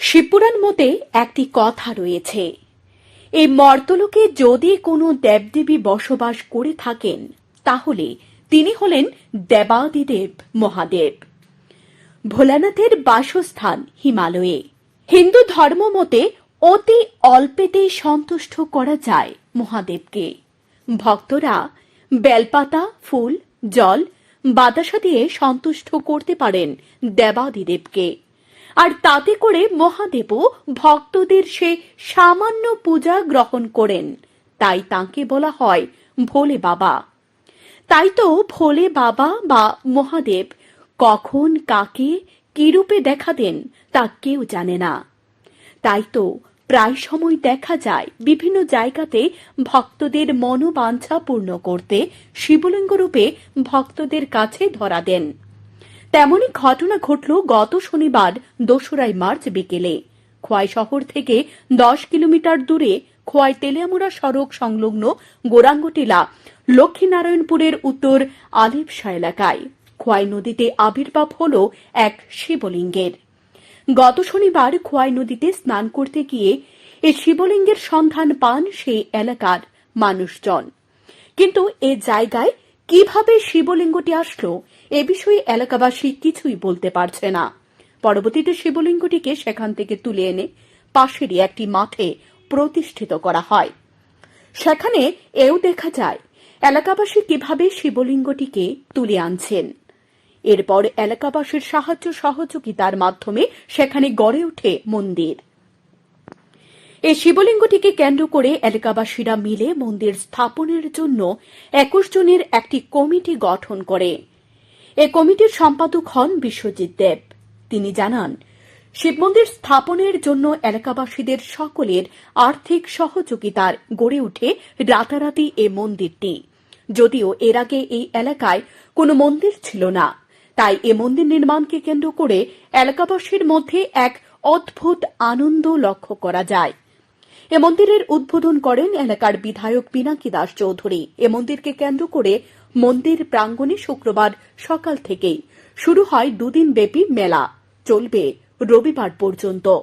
শিবপুরাণ মতে একটি কথা রয়েছে। এই মর্তলোকে যদি কোনো দেবদেবী বসবাস করে থাকেন, তাহলে তিনি হলেন দেবাদিদেব মহাদেব। ভোলানাথের বাসস্থান হিমালয়ে। হিন্দু ধর্ম মতে অতি অল্পেতেই সন্তুষ্ট করা যায় মহাদেবকে। ভক্তরা বেলপাতা, ফুল, জল, বাতাসা দিয়ে সন্তুষ্ট করতে পারেন দেবাদিদেবকে। আর তাতে করে মহাদেবও ভক্তদের সে সামান্য পূজা গ্রহণ করেন। তাই তাকে বলা হয় ভোলে বাবা। তাই তো ভোলে বাবা বা মহাদেব কখন কাকে কিরূপে দেখা দেন তা কেউ জানে না। তাই তো প্রায় সময় দেখা যায় বিভিন্ন জায়গাতে ভক্তদের মনোবাঞ্ছা পূর্ণ করতে শিবলিঙ্গ রূপে ভক্তদের কাছে ধরা দেন। তেমনই ঘটনা ঘটল গত শনিবার, দোসরাই মার্চ বিকেলে। খোয়াই শহর থেকে দশ কিলোমিটার দূরে খোয়াই তেলিয়ামুড়া সড়ক সংলগ্ন গোরাঙ্গটিলা, লক্ষ্মীনারায়ণপুরের উত্তর আলিপসা এলাকায়। খোয়াই নদীতে আবির্ভাব হল এক শিবলিঙ্গের। গত শনিবার খোয়াই নদীতে স্নান করতে গিয়ে এই শিবলিঙ্গের সন্ধান পান সেই এলাকার মানুষজন। কিন্তু এ জায়গায় কীভাবে শিবলিঙ্গটি আসলো এ বিষয়ে এলাকাবাসী কিছুই বলতে পারছে না। পরবর্তীতে শিবলিঙ্গটিকে সেখান থেকে তুলে এনে পাশেরই একটি মাঠে প্রতিষ্ঠিত করা হয়। সেখানে এও দেখা যায়, এলাকাবাসী কীভাবে শিবলিঙ্গটিকে তুলে আনছেন। এরপর এলাকাবাসীর সাহায্য সহযোগিতার মাধ্যমে সেখানে গড়ে ওঠে মন্দির। এই শিবলিঙ্গটিকে কেন্দ্র করে এলাকাবাসীরা মিলে মন্দির স্থাপনের জন্য একুশ জনের একটি কমিটি গঠন করে। এ কমিটির সম্পাদক হন বিশ্বজিৎ দেব। তিনি জানান, শিব মন্দির স্থাপনের জন্য এলাকাবাসীদের সকলের আর্থিক সহযোগিতার গড়ে ওঠে রাতারাতি এ মন্দিরটি। যদিও এর আগে এই এলাকায় কোনো মন্দির ছিল না, তাই এ মন্দির নির্মাণকে কেন্দ্র করে এলাকাবাসীর মধ্যে এক অদ্ভুত আনন্দ লক্ষ্য করা যায়। এ মন্দিরের উদ্বোধন করেন এলাকার বিধায়ক পিনাকি দাস চৌধুরী। এ মন্দিরকে কেন্দ্র করে মন্দির প্রাঙ্গণে শুক্রবার সকাল থেকেই শুরু হয় দুদিন ব্যাপী মেলা। চলবে রবিবার পর্যন্ত।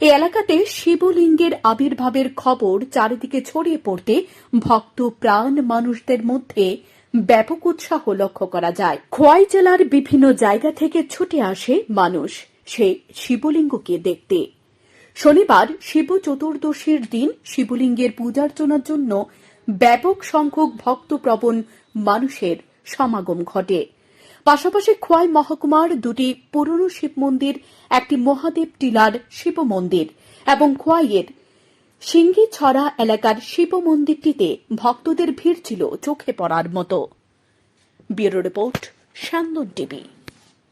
এই এলাকাতে শিবলিঙ্গের আবির্ভাবের খবর চারিদিকে ছড়িয়ে পড়তে ভক্ত, প্রাণ মানুষদের মধ্যে ব্যাপক উৎসাহ লক্ষ্য করা যায়। খোয়াই জেলার বিভিন্ন জায়গা থেকে ছুটে আসে মানুষ। সেই শিবলিঙ্গকে দেখতে। শনিবার শিব চতুর্দশীর দিন শিবলিঙ্গের পূজার্চনার জন্য ব্যাপক সংখ্যক ভক্তপ্রবণ মানুষের সমাগম ঘটে। পাশাপাশি খোয়াই মহকুমার দুটি পুরনো শিব মন্দির, একটি মহাদেব টিলার শিব মন্দির এবং খোয়াইয়ের সিঙ্গিছড়া এলাকার শিব মন্দিরটিতে ভক্তদের ভিড় ছিল চোখে পড়ার মতো। ব্যুরো রিপোর্ট, সান্দন টিভি।